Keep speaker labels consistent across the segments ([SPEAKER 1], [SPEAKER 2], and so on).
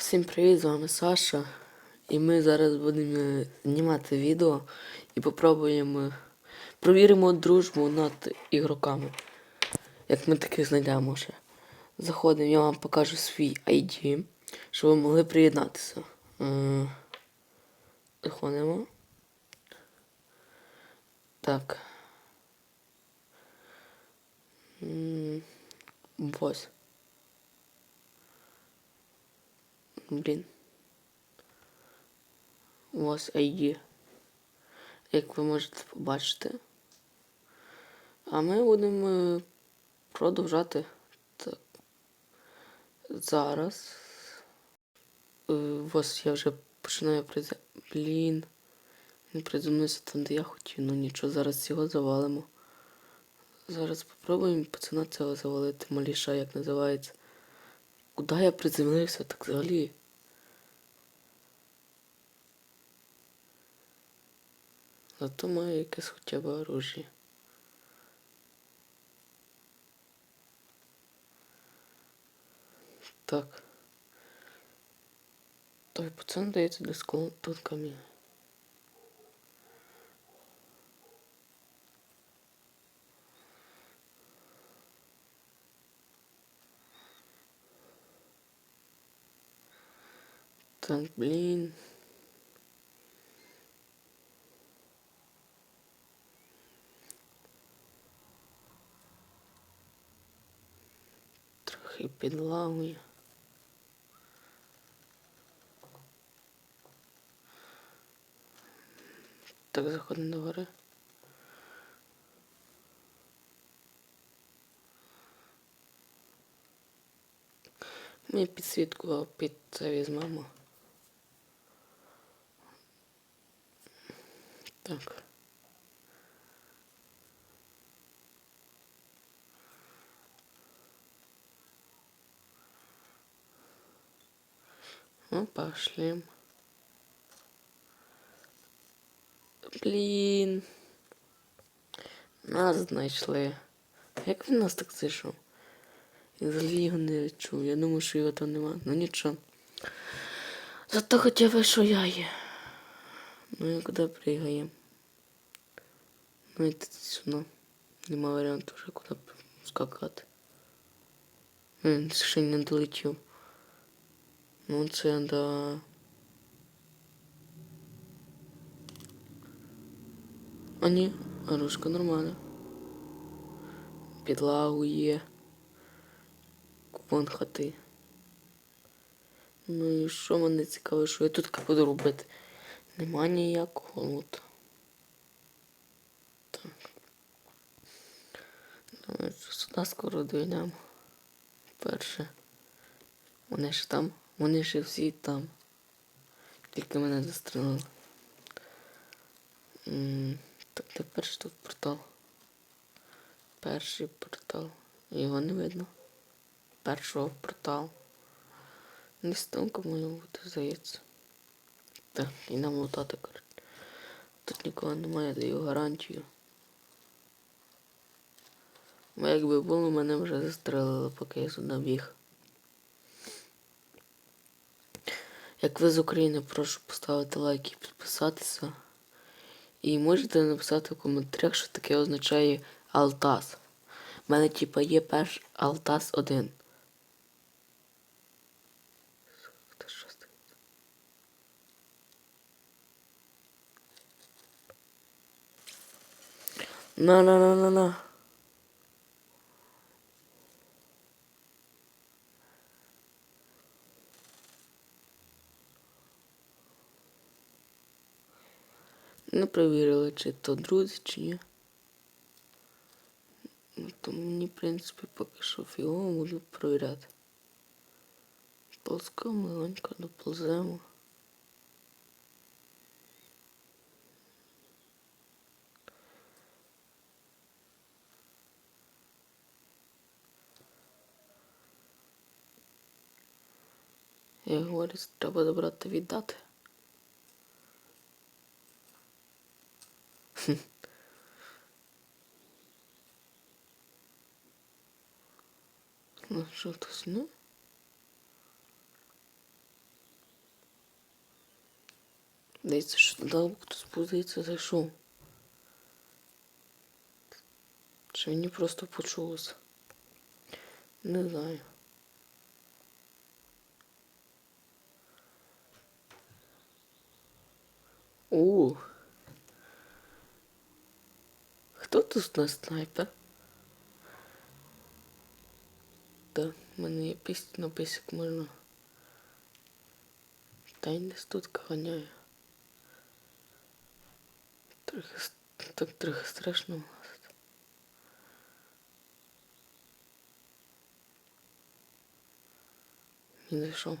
[SPEAKER 1] Всім привіт, з вами Саша. І ми зараз будемо е, знімати відео і попробуємо провіримо дружбу над ігроками. Як ми таких знайдемо ще. Заходимо, я вам покажу свій ID, щоб ви могли приєднатися. Е, Заходимо. Так. Ось. Блін. Ось ID. Як ви можете побачити. А ми будемо е, продовжати. Так. Зараз. Е, Ось я вже починаю приз... Блін. Він приземлився там, де я хотів. Ну нічого, зараз його завалимо. Зараз попробуємо пацана цього завалити. Маліша, як називається. Куди я приземлився, так взагалі? Зато маю якесь хоча б оружие. Так. Той пацан дається камінь. Так, блін. Трохи підлагує. Так, заходимо до гори. Ми підсвітку під це візьмемо. Так. Ну, пошли. Блін. Нас знайшли. Як він нас так зайшов? Я взагалі його не чув. Я думаю, що його там нема. Ну нічого. Зато хоча б що я є. Ну і куди пригаємо? Ну і сюди. Нема варіанту вже куди скакати. Він ще не долетів. Ну це да. А ні, оружка нормальна. Підлагує. Купон хати. Ну і що мене цікаво, що я тут буду робити? Нема ніякого луту. Так. Давай сюди скоро дійдемо. Перше. Вони ж там. Вони ж всі там. Тільки мене застрелили. Так, тепер ж тут портал. Перший портал. Його не видно. Першого портал. Десь там кому бути, здається. Так, і нам лутати, коротше. Тут нікого немає, даю гарантію. Бо якби було, мене вже застрелили, поки я сюди біг. Як ви з України, прошу поставити лайк і підписатися. І можете написати в коментарях, що таке означає Алтас. У мене типа є перш Алтас 1. Та що це? На на на на на. Не перевірили, чи то друзі, чи ні. Ну, то мені, в принципі, поки що фігово буду перевіряти. Ползком легонько дополземо. Я говорю, треба забрати віддати. Що хтось, ну? Здається, що туди хтось здається, зайшов. Чи мені просто почулося? Не знаю. О! Хто тут на снайпер? Да, в мене є пість на писик можна. Та й десь тут ганяє. Трохи так трохи страшно. лазити. Він зайшов.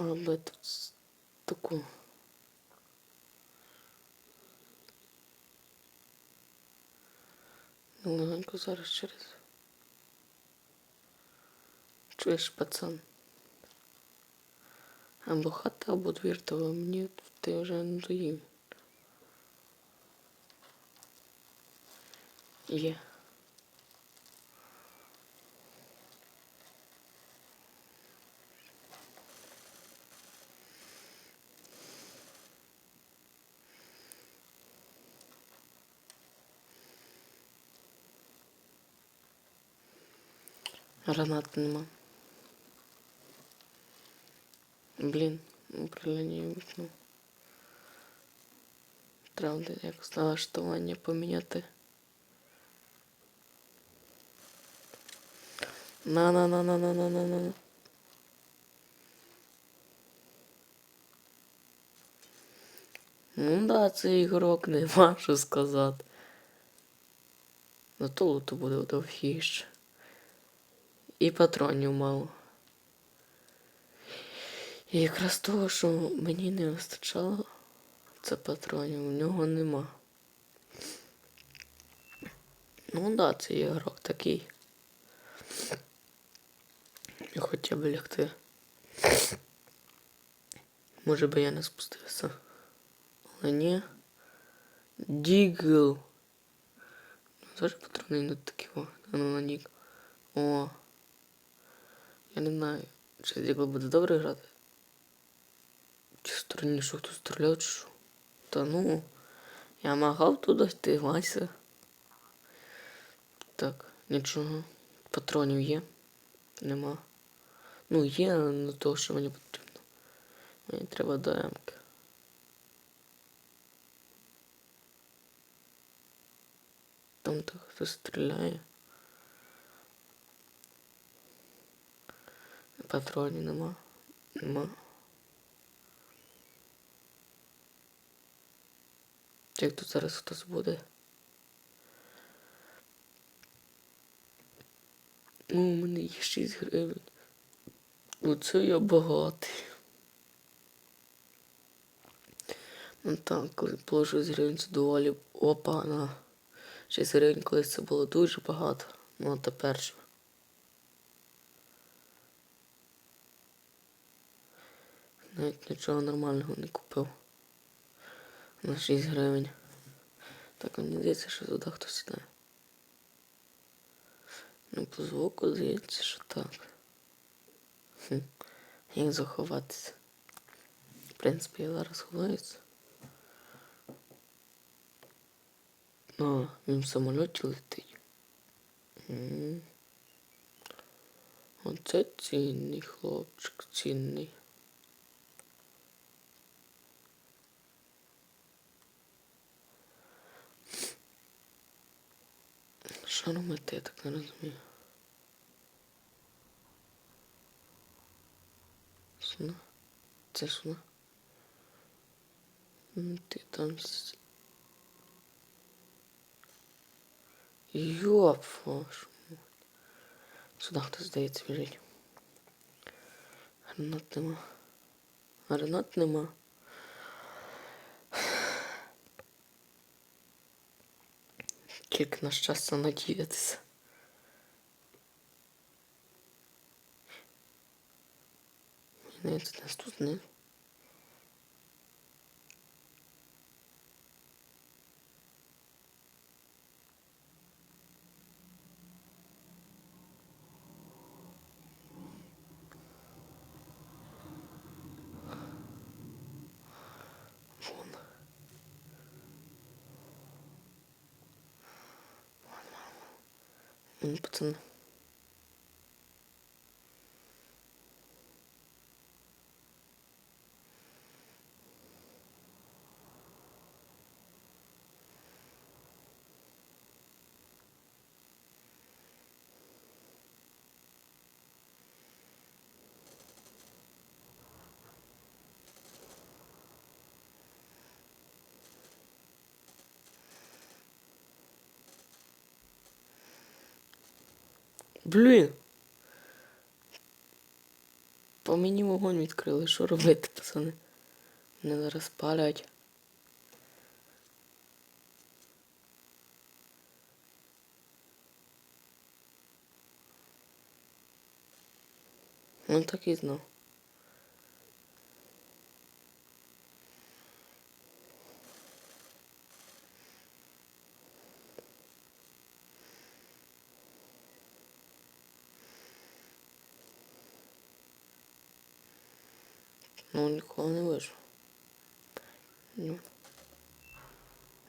[SPEAKER 1] Робити з таку? Легенько зараз через. Чуєш, пацан? Або хата, або двір, то мені ти вже не доїв. Є. Гранат нема. Блін, управління вікно. Треба якось налаштування поміняти. На-на-на-на-на-на-на-на. Ну да, цей ігрок нема що сказати. Зато то буде довгіше. І патронів мало. І якраз того, що мені не вистачало, це патронів, у нього нема. Ну да, це ігрок такий. Хоча б лягти. Може би я не спустився. Але ні. Дігл. Ну, теж патрони не такі о. Ну на нік. О. Я не знаю, чи Дігл буде добре грати. Чи в стороні що хтось стріляв, чи що? Та ну. Я махав туди йти, Вася. Так, нічого. Патронів є. Нема. Ну, є, але не того, що мені потрібно. Мені треба до. Там так хтось стріляє. Патронів нема. Нема. Як тут зараз хтось буде? Ну, у мене є 6 гривень. Оце я багатий. Ну так, коли 6 гривень, це доволі опа на 6 гривень, колись це було дуже багато. Ну а тепер що? Навіть нічого нормального не купив. На 6 гривень. Так мені здається, що туди хтось іде. Ну, по звуку здається, що так. Хм. Як заховатися? В принципі, я зараз ховаюся. А, він в самольоті летить. Оце цінний хлопчик, цінний. Що робити, я так не розумію. Сюди. Це сюди. Ну, Ти там. Йоп, вашу. Сюди хтось здається біжить. Гранат нема. Гранат нема. Тільки на щастя надіятися. Ні, не десь тут не. М, Блін. По мені вогонь відкрили. Що робити, пацани? Мене зараз палять. Ну так і знав. Ну, нікого не вижу. Ну.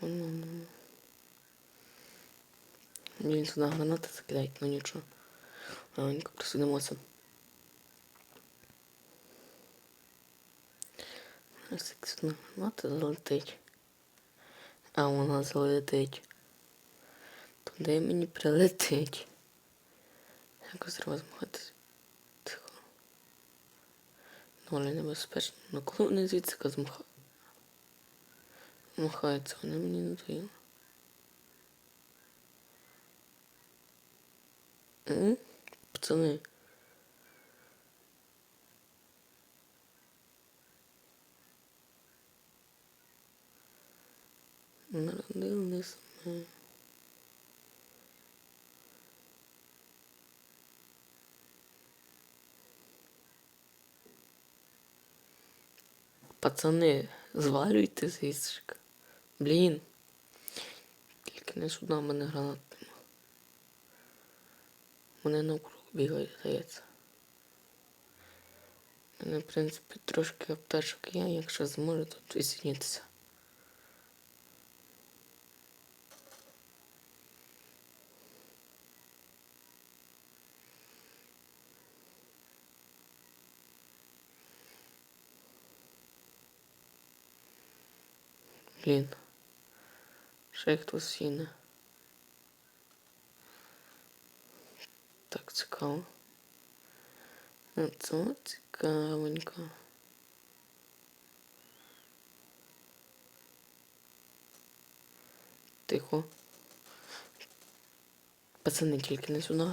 [SPEAKER 1] Ну, ну, ну. Блін, сюди гранати закидають, ну нічого. Раненько присудимося. Ось як сюди граната залетить. А вона залетить. Туди мені прилетить. Якось треба змагатися. Тихо. Доволі небезпечно. Ну коли вони звідси змаха... Махаються, вони мені не дають. М? Пацани. Народились ми. Пацани, звалюйте звідси. Блін. Тільки не сюди в мене гранат Вони навкруг бігають, здається. У мене, в принципі, трошки аптечок є, якщо зможу тут відсінітися. Блін. Ще хтось сіне. Так цікаво. Це цікавенько. Тихо. Пацани тільки не сюди.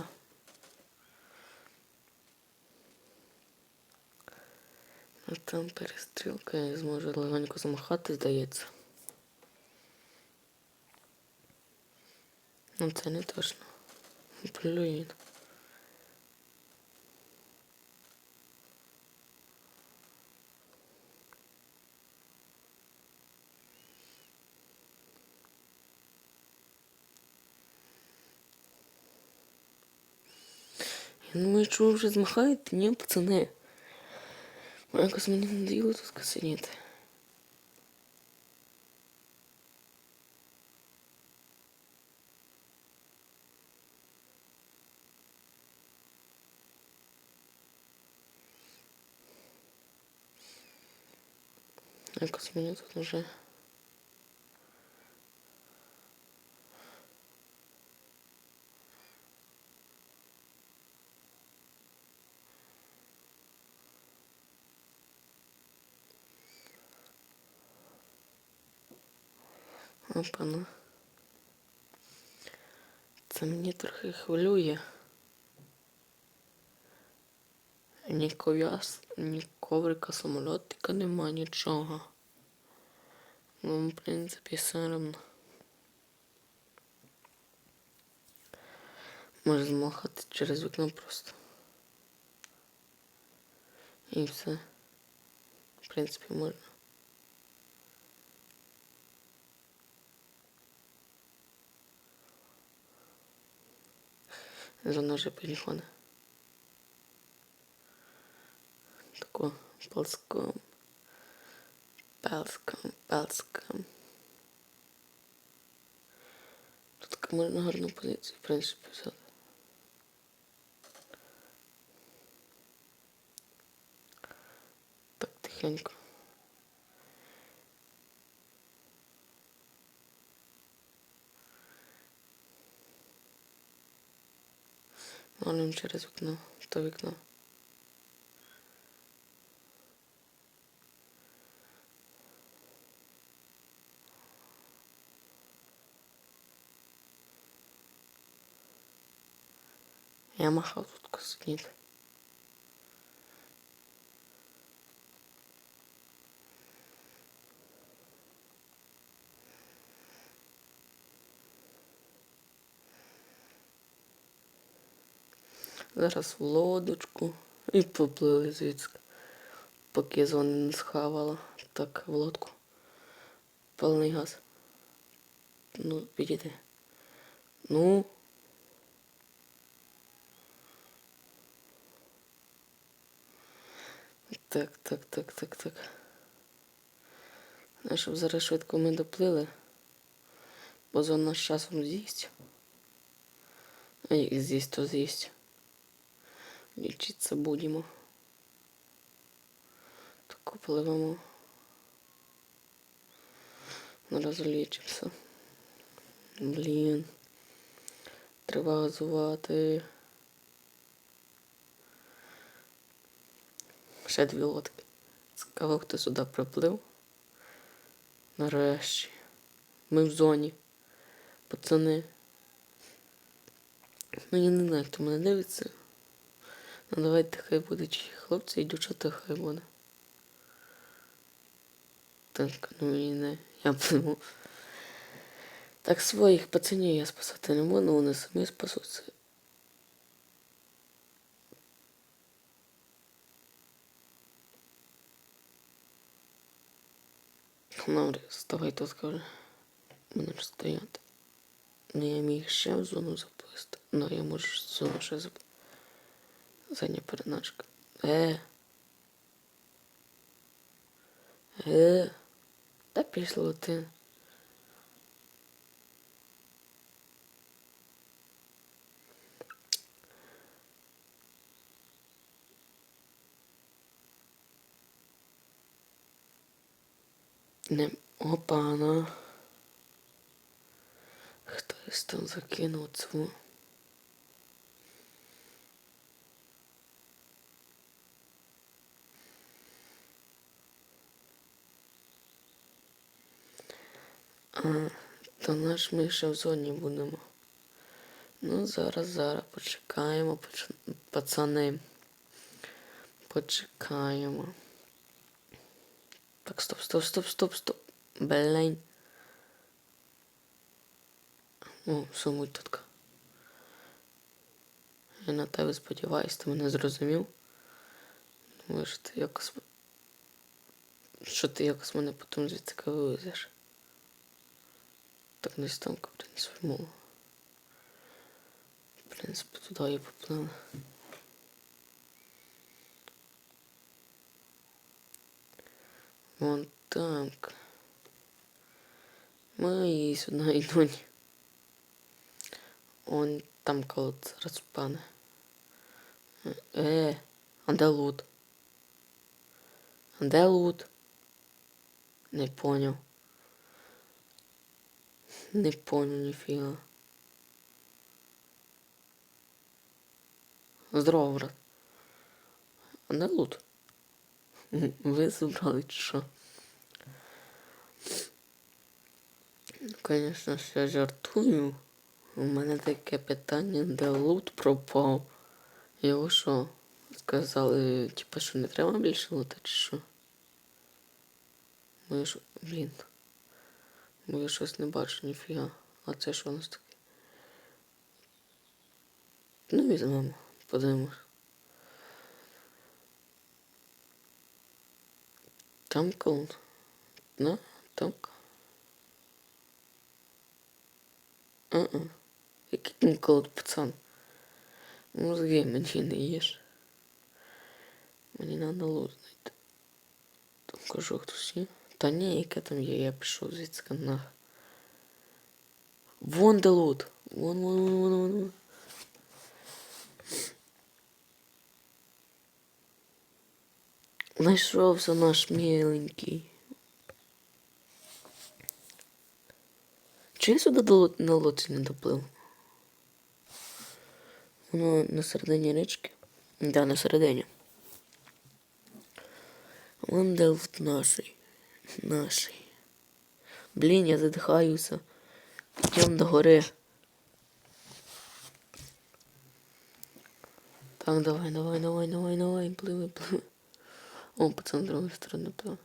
[SPEAKER 1] А там перестрілка, я зможу легонько замахати, здається. Ну це не точно. Блін. Я думаю, що ви вже змахаєте, ні, пацани. Бо Якось мені не діло тут касеніти. Якось мені тут вже. Опана. Це мені трохи хвилює. Ні ков'яс, ні коврика, самольотика нема, нічого. Ну, в принципі, все одно. Може змахати через вікно просто. І все. В принципі, можна. за ножи полигона. Такого ползком, ползком, ползком. Тут можна гарну позицію, в принципі, взяти. Так, тихенько. Малюємо через вікно, то вікно. Я махав тут косить. Зараз в лодочку і поплили звідси. Поки зони не схавала. Так, в лодку. Повний газ. Ну, підійди. Ну. Так, так, так, так, так. А щоб зараз швидко ми доплили. Бо зона з часом з'їсть. А як з'їсть, то з'їсть. Лічитися будемо. Таку пливемо. Розлічимося. Блін. Треба газувати. Ще дві лодки. Цікаво, хто сюди приплив. Нарешті. Ми в зоні. Пацани. Ну я не знаю, хто мене дивиться. Ну давайте хай буде чи хлопці і дівчата хай буде. Так, ну і не. Я пливу. Так своїх пацанів я спасати не буду, вони самі спасуться. Добре, ставай тут. Мене ж стояти. Ну я міг ще в зону заплисти. Ну я можу зону ще заплисти. Задня переначка. Е. Е. Та пішло ти. Не опана. Хтось там закинув цю. А, то наш ми ще в зоні будемо. Ну, зараз, зараз почекаємо, поч... пацани. Почекаємо. Так, стоп, стоп, стоп, стоп, стоп. Блень. О, сумутка. Я на тебе сподіваюсь, ти мене зрозумів. Думаю, що ти якось. Що ти якось мене потім звідси вивезеш. Так не станка, в принципі, мова. В принципі, туди і поплили. Вон так. Мої сюди йдуть. Он там колод зараз пане. Е, а де лут? А де лут? Не поняв. Не понял ніфіга. Здорово, брат. А де лут? Ви забрали чи що? Ж, я жартую. У мене таке питання, де лут пропав. Його що? Сказали, типа, що не треба більше лута, чи що? Ми ж, блін. Бо я щось не бачу, ніфіга. А це що у нас таке? Ну, візьмемо, подивимось. Там колд. Да, там. А-а. Який там колд, пацан? Мозги мені не їж. Мені луз знайти. Там кажу, хтось є. Та ні, яке там є, я пішов звідси на. Вон де лут. Вон, вон, вон, вон, вон, вон. Знайшовся наш миленький. Чи я сюди до, ло- на лодці не доплив? Воно на середині річки. Да, на середині. Вон де в нашій. Нашій. Блін, я задихаюся. Підйом до гори. Так, давай, давай, давай, давай, давай, пливи, пливи. О, з другої сторони плив.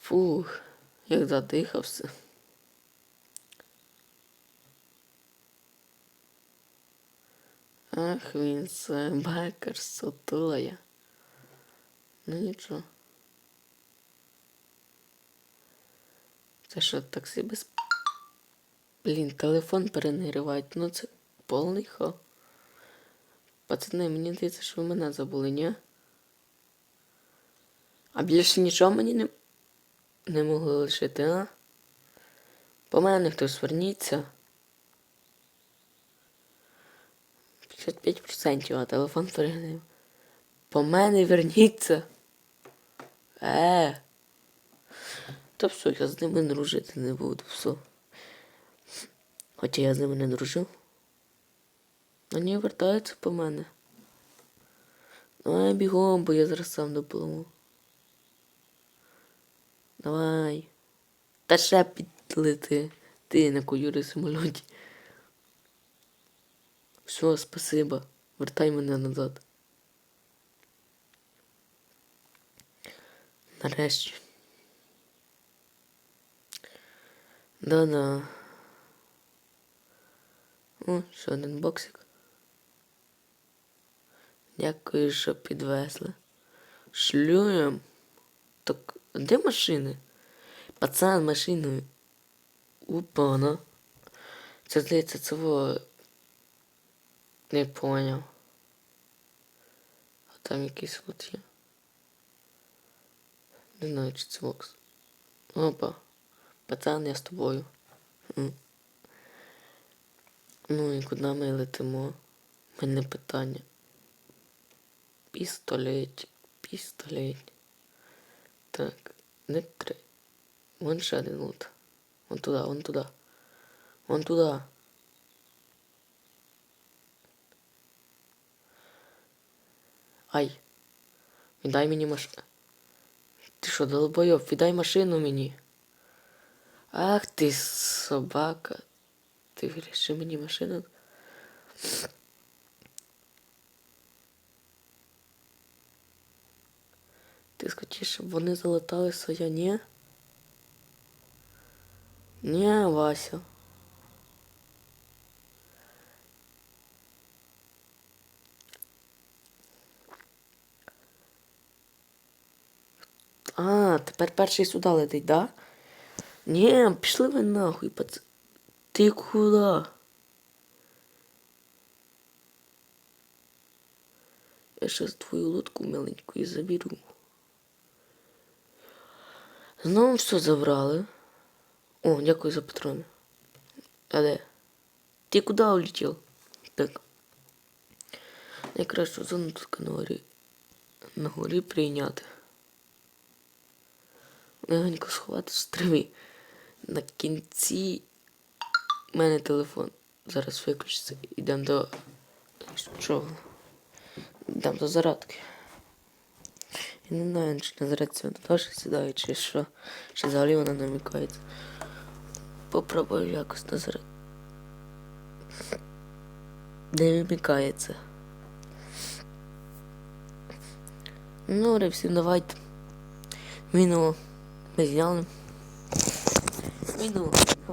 [SPEAKER 1] Фух, як задихався. Ах, він це бекер сотує. Ну нічого. Це що, таксі без. Блін, телефон перенагрівають. Ну це повний хо. Пацани, мені здається, що ви мене забули, ні? А більше нічого мені не, не могли лишити, а? По мене хтось верніться. 55%, а телефон перегнив. По мене верніться. Е. Та все, я з ними дружити не буду, все. Хоча я з ними не дружу. Вони вертаються по мене. Давай бігом, бо я зараз сам допливу. Давай. Та ще підлети. Ти на куюри самольоті. Все, спасибо. Вертай мене назад. Нарешті. Да-да. О, ще один боксик. Дякую, що підвезли. Шлюєм. Так, де машини? Пацан машиною. Упана. Це здається, цього. Не поняв. А там якийсь от є. Не знаю, чи це бокс. Опа. Пацан, я з тобою. Ну і куди ми летимо? Мене питання. Пістолет. Пістолет. Так, не три. Вон ще один лут. Вон туди, вон туди. Вон туди. Ай. Віддай мені машину. Ти що, долбойоб, віддай машину мені. Ах ти собака. Ти вирішив мені машину. Ти схотів, щоб вони залетали своя, ні? Ні, Вася. А, тепер перший сюди летить, да? Ні, пішли ви нахуй, пац... Ти куди? Я щас твою лодку миленьку і заберу. Знову все забрали. О, дякую за патрони. А де? Ти куди улетів? Так. Найкращу зону тут на горі. На горі прийняти. Легенько сховати з траві. На кінці мене телефон. Зараз виключиться. Йдемо до. Чого? Йдемо до зарядки. Я не знаю, чи на зарядці вона теж сідає, чи що. Чи взагалі вона намікається. Попробую якось на заряд. Не вимикається. Ну, всім давайте. Мінуло. Ми зняли. Мінуло. А,